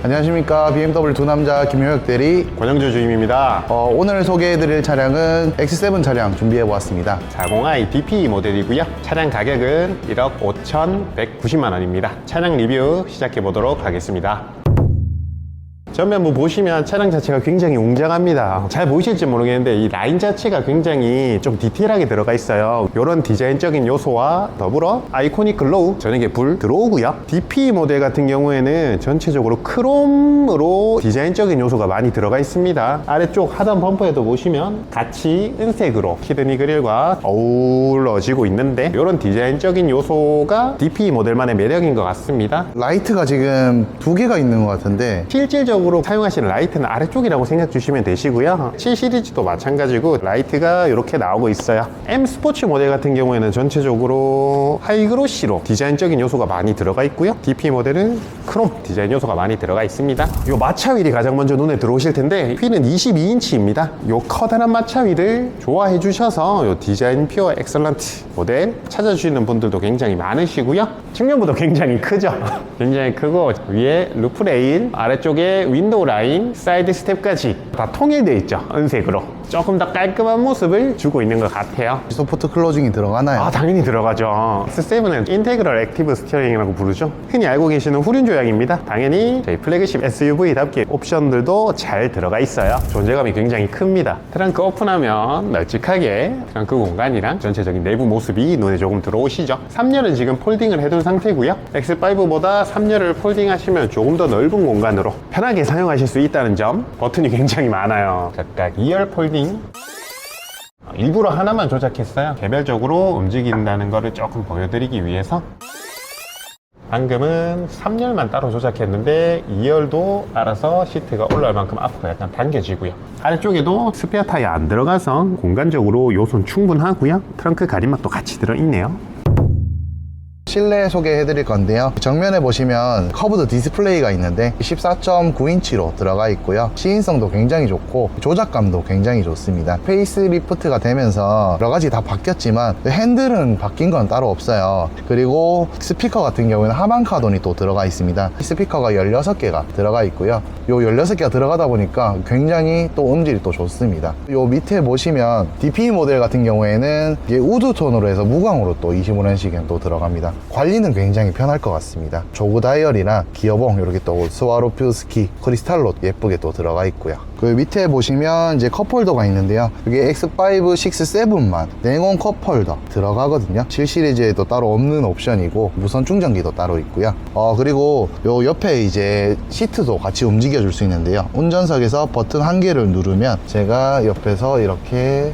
안녕하십니까 BMW 두 남자 김효혁 대리 권영주 주임입니다. 어, 오늘 소개해드릴 차량은 X7 차량 준비해보았습니다 40i DP 모델이고요. 차량 가격은 1억 5,190만 원입니다. 차량 리뷰 시작해 보도록 하겠습니다. 전면부 보시면 차량 자체가 굉장히 웅장합니다. 잘 보이실지 모르겠는데 이 라인 자체가 굉장히 좀 디테일하게 들어가 있어요. 이런 디자인적인 요소와 더불어 아이코닉 글로우 전액에 불 들어오고요. DP 모델 같은 경우에는 전체적으로 크롬으로 디자인적인 요소가 많이 들어가 있습니다. 아래쪽 하단 범퍼에도 보시면 같이 은색으로 키드니 그릴과 어우러지고 있는데 이런 디자인적인 요소가 DP 모델만의 매력인 것 같습니다. 라이트가 지금 두 개가 있는 것 같은데 실질적으로 사용하시는 라이트는 아래쪽이라고 생각 주시면 되시고요. 7 시리즈도 마찬가지고 라이트가 이렇게 나오고 있어요. M 스포츠 모델 같은 경우에는 전체적으로 하이그로시로 디자인적인 요소가 많이 들어가 있고요. DP 모델은 크롬 디자인 요소가 많이 들어가 있습니다. 이 마차 휠이 가장 먼저 눈에 들어오실 텐데 휠은 22인치입니다. 이 커다란 마차 휠을 좋아해 주셔서 이 디자인 퓨어 엑설런트 모델 찾아주시는 분들도 굉장히 많으시고요. 측면부도 굉장히 크죠. 굉장히 크고 위에 루프 레일 아래쪽에 윈도우 라인 사이드 스텝까지 다 통일되어 있죠. 은색으로 조금 더 깔끔한 모습을 주고 있는 것 같아요. 소프트 클로징이 들어가나요? 아 당연히 들어가죠. S7은 인테그럴 액티브 스티어링이라고 부르죠. 흔히 알고 계시는 후륜 조약입니다. 당연히 저희 플래그십 SUV답게 옵션들도 잘 들어가 있어요. 존재감이 굉장히 큽니다. 트렁크 오픈하면 널찍하게 트렁크 공간이랑 전체적인 내부 모습이 눈에 조금 들어오시죠. 3열은 지금 폴딩을 해둔 상태고요. X5보다 3열을 폴딩 하시면 조금 더 넓은 공간으로 편하게 사용하실 수 있다는 점 버튼이 굉장히 많아요. 각각 2열 폴딩 일부러 하나만 조작했어요. 개별적으로 움직인다는 것을 조금 보여드리기 위해서. 방금은 3열만 따로 조작했는데 2열도 알아서 시트가 올라올 만큼 앞으로 약간 당겨지고요. 아래쪽에도 스페어 타이어 안 들어가서 공간적으로 요소는 충분하고요. 트렁크 가림막도 같이 들어있네요. 실내 소개해 드릴 건데요. 정면에 보시면 커브드 디스플레이가 있는데 14.9인치로 들어가 있고요. 시인성도 굉장히 좋고 조작감도 굉장히 좋습니다. 페이스 리프트가 되면서 여러 가지 다 바뀌었지만 핸들은 바뀐 건 따로 없어요. 그리고 스피커 같은 경우에는 하반 카돈이 또 들어가 있습니다. 스피커가 16개가 들어가 있고요. 요 16개가 들어가다 보니까 굉장히 또 음질이 또 좋습니다. 요 밑에 보시면 DP 모델 같은 경우에는 우드 톤으로 해서 무광으로 또 25년식엔 또 들어갑니다 관리는 굉장히 편할 것 같습니다. 조그 다이얼이나 기어봉 이렇게 또 스와로퓨 스키 크리스탈로 예쁘게 또 들어가 있고요. 그 밑에 보시면 이제 컵홀더가 있는데요. 이게 X5, 6, 7만 냉온 컵홀더 들어가거든요. 7 시리즈에도 따로 없는 옵션이고 무선 충전기도 따로 있고요. 어 그리고 요 옆에 이제 시트도 같이 움직여 줄 수 있는데요. 운전석에서 버튼 한 개를 누르면 제가 옆에서 이렇게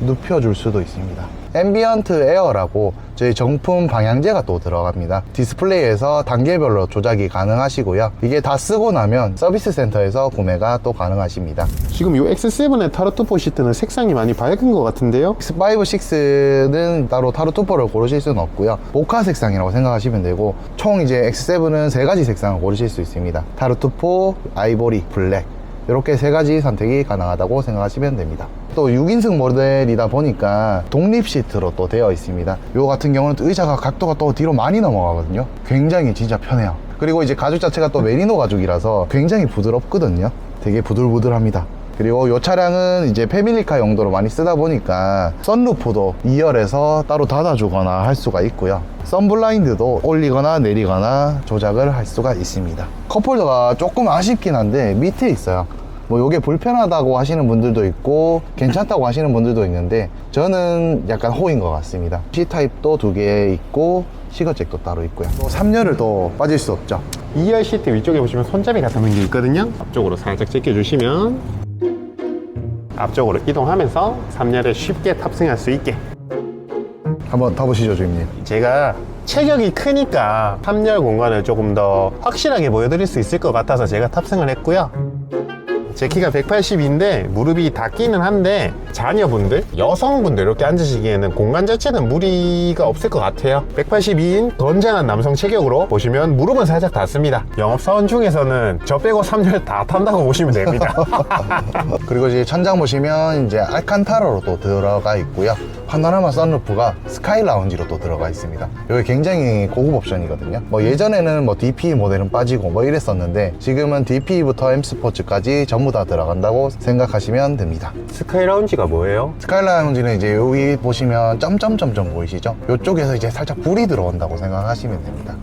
눕혀 줄 수도 있습니다. 앰비언트 에어라고 저희 정품 방향제가 또 들어갑니다. 디스플레이에서 단계별로 조작이 가능하시고요. 이게 다 쓰고 나면 서비스 센터에서 구매가 또 가능하십니다. 지금 이 X7의 타르투포 시트는 색상이 많이 밝은 것 같은데요? X5, 6는 따로 타르투퍼를 고르실 수는 없고요. 모카 색상이라고 생각하시면 되고 총 이제 X7은 세 가지 색상을 고르실 수 있습니다. 타르투포, 아이보리, 블랙 이렇게 세 가지 선택이 가능하다고 생각하시면 됩니다. 또 6인승 모델이다 보니까 독립 시트로 또 되어 있습니다. 요 같은 경우는 또 의자가 각도가 또 뒤로 많이 넘어가거든요. 굉장히 진짜 편해요. 그리고 이제 가죽 자체가 또 메리노 가죽이라서 굉장히 부드럽거든요. 되게 부들부들합니다. 그리고 이 차량은 이제 패밀리카 용도로 많이 쓰다 보니까 썬루프도 2열에서 따로 닫아주거나 할 수가 있고요. 썬블라인드도 올리거나 내리거나 조작을 할 수가 있습니다. 컵홀더가 조금 아쉽긴 한데 밑에 있어요. 뭐 요게 불편하다고 하시는 분들도 있고 괜찮다고 하시는 분들도 있는데 저는 약간 호인 것 같습니다. C타입도 두 개 있고 시거잭도 따로 있고요. 또 3열을 또 빠질 수 없죠. 2열 시트 위쪽에 보시면 손잡이 같은 게 있거든요. 앞쪽으로 살짝 제껴주시면 앞쪽으로 이동하면서 3열에 쉽게 탑승할 수 있게 한번 타보시죠, 주임님. 제가 체격이 크니까 3열 공간을 조금 더 확실하게 보여드릴 수 있을 것 같아서 제가 탑승을 했고요. 제 키가 180인데 무릎이 닿기는 한데 자녀분들, 여성분들 이렇게 앉으시기에는 공간 자체는 무리가 없을 것 같아요. 182인 건장한 남성 체격으로 보시면 무릎은 살짝 닿습니다. 영업사원 중에서는 저 빼고 3열 다 탄다고 보시면 됩니다. 그리고 이제 천장 보시면 이제 알칸타라로 또 들어가 있고요. 파노라마 선루프가 스카이 라운지로 또 들어가 있습니다. 이게 굉장히 고급 옵션이거든요. 뭐 예전에는 뭐 DP 모델은 빠지고 뭐 이랬었는데 지금은 DP부터 M 스포츠까지 전부 다 들어간다고 생각하시면 됩니다. 스카이 라운지가 뭐예요? 스카이 라운지는 이제 여기 보시면 점점점점 보이시죠? 이쪽에서 이제 살짝 불이 들어온다고 생각하시면 됩니다.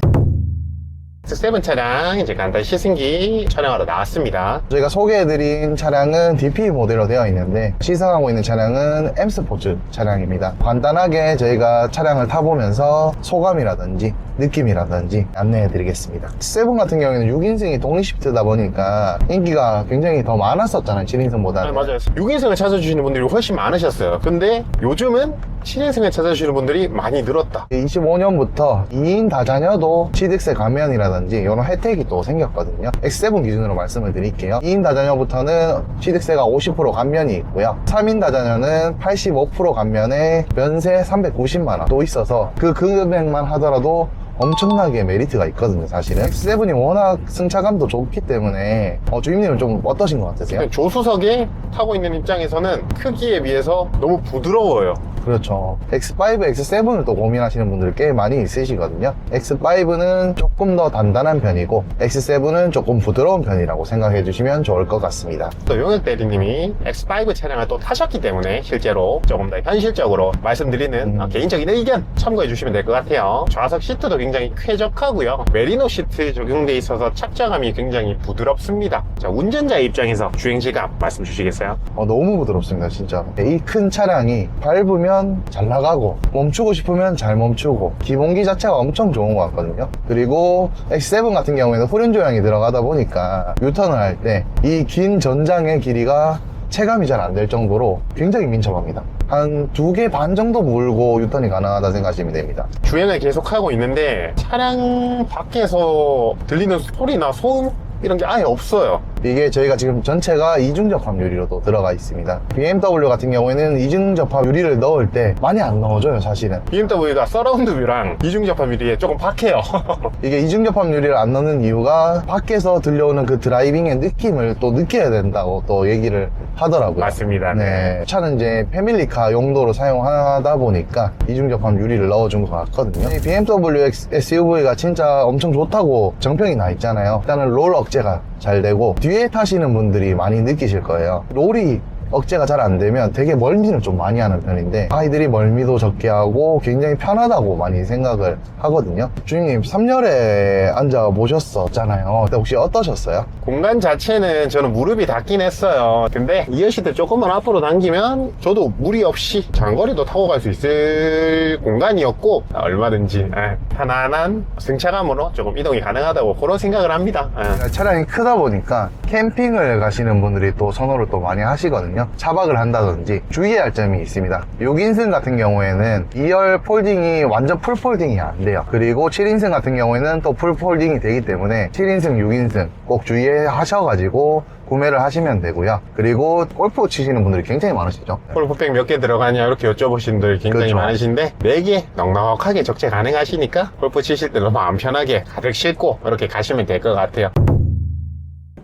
X7 차량 이제 간단히 시승기 촬영하러 나왔습니다. 저희가 소개해드린 차량은 DP 모델로 되어 있는데 시승하고 있는 차량은 M 스포츠 차량입니다. 간단하게 저희가 차량을 타보면서 소감이라든지 느낌이라든지 안내해드리겠습니다. 7 같은 경우에는 6인승이 독립 시프트다 보니까 인기가 굉장히 더 많았었잖아요. 7인승보다는. 네, 맞아요. 6인승을 찾아주시는 분들이 훨씬 많으셨어요. 근데 요즘은 7인승을 찾아주시는 분들이 많이 늘었다. 25년부터 2인 다자녀도 취득세 감면이라든지 이런 혜택이 또 생겼거든요. X7 기준으로 말씀을 드릴게요. 2인 다자녀부터는 취득세가 50% 감면이 있고요. 3인 다자녀는 85% 감면에 면세 390만 원 또 있어서 그 금액만 하더라도 엄청나게 메리트가 있거든요, 사실은. X7이 워낙 승차감도 좋기 때문에 어, 주임님은 좀 어떠신 것 같으세요? 조수석에 타고 있는 입장에서는 크기에 비해서 너무 부드러워요. 그렇죠. X5, X7을 또 고민하시는 분들 꽤 많이 있으시거든요. X5는 조금 더 단단한 편이고, X7은 조금 부드러운 편이라고 생각해 주시면 좋을 것 같습니다. 또 용혁 대리님이 X5 차량을 또 타셨기 때문에 실제로 조금 더 현실적으로 말씀드리는 음. 어, 개인적인 의견 참고해 주시면 될 것 같아요. 좌석 시트도 굉장히 쾌적하고요. 메리노 시트 적용돼 있어서 착장감이 굉장히 부드럽습니다. 자, 운전자 입장에서 주행질감 말씀 주시겠어요? 어, 너무 부드럽습니다, 진짜. 이 큰 차량이 밟으면 잘 나가고, 멈추고 싶으면 잘 멈추고, 기본기 자체가 엄청 좋은 것 같거든요. 그리고 X7 같은 경우에는 후륜 조향이 들어가다 보니까 유턴을 할 때 이 긴 전장의 길이가 체감이 잘 안 될 정도로 굉장히 민첩합니다. 한 두 개 반 정도 물고 유턴이 가능하다 생각하시면 됩니다. 주행을 계속하고 있는데 차량 밖에서 들리는 소리나 소음 이런 게 아예 없어요. 이게 저희가 지금 전체가 이중접합 유리로 또 들어가 있습니다. BMW 같은 경우에는 이중접합 유리를 넣을 때 많이 안 넣어줘요, 사실은. BMW가 서라운드 뷰랑 이중접합 유리에 조금 박해요. 이게 이중접합 유리를 안 넣는 이유가 밖에서 들려오는 그 드라이빙의 느낌을 또 느껴야 된다고 또 얘기를 하더라고요. 맞습니다. 네. 차는 이제 패밀리카 용도로 사용하다 보니까 이중접합 유리를 넣어준 것 같거든요. 이 BMW SUV가 진짜 엄청 좋다고 정평이 나 있잖아요. 일단은 롤 억제가 잘 되고 뒤에 타시는 분들이 많이 느끼실 거예요. 롤이 억제가 잘 안 되면 되게 멀미를 좀 많이 하는 편인데 아이들이 멀미도 적게 하고 굉장히 편하다고 많이 생각을 하거든요. 주인님 3열에 앉아 보셨었잖아요. 근데 혹시 어떠셨어요? 공간 자체는 저는 무릎이 닿긴 했어요. 근데 이어 시트 조금만 앞으로 당기면 저도 무리 없이 장거리도 타고 갈 수 있을 공간이었고 얼마든지 예, 편안한 승차감으로 조금 이동이 가능하다고 그런 생각을 합니다. 예. 차량이 크다 보니까 캠핑을 가시는 분들이 또 선호를 또 많이 하시거든요. 차박을 한다든지 주의해야 할 점이 있습니다. 6인승 같은 경우에는 2열 폴딩이 완전 풀 폴딩이 안 돼요. 그리고 7인승 같은 경우에는 또 풀 폴딩이 되기 때문에 7인승, 6인승 꼭 주의하셔가지고 구매를 하시면 되고요. 그리고 골프 치시는 분들이 굉장히 많으시죠. 골프백 몇 개 들어가냐 이렇게 여쭤보시는 분들 굉장히 그렇죠. 많으신데 4개 넉넉하게 적재 가능하시니까 골프 치실 때 너무 안 편하게 가득 싣고 이렇게 가시면 될 것 같아요.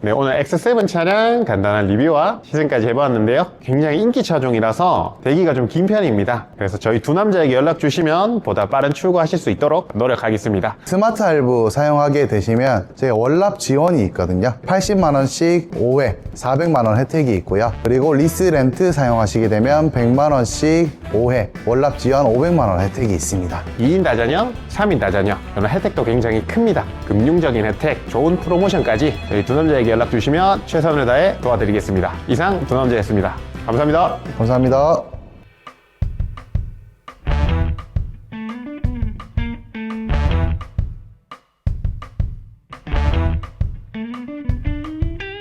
네, 오늘 X7 차량 간단한 리뷰와 시승까지 해봤는데요. 굉장히 인기 차종이라서 대기가 좀 긴 편입니다. 그래서 저희 두 남자에게 연락 주시면 보다 빠른 출고하실 수 있도록 노력하겠습니다. 스마트 할부 사용하게 되시면 저희 월납 지원이 있거든요. 80만원씩 5회 400만원 혜택이 있고요. 그리고 리스 렌트 사용하시게 되면 100만원씩 5회 월납 지원 500만원 혜택이 있습니다. 2인 다자녀, 3인 다자녀 이런 혜택도 굉장히 큽니다. 금융적인 혜택, 좋은 프로모션까지 저희 두 남자에게 연락 주시면 최선을 다해 도와드리겠습니다. 이상 두 남자였습니다. 감사합니다. 감사합니다.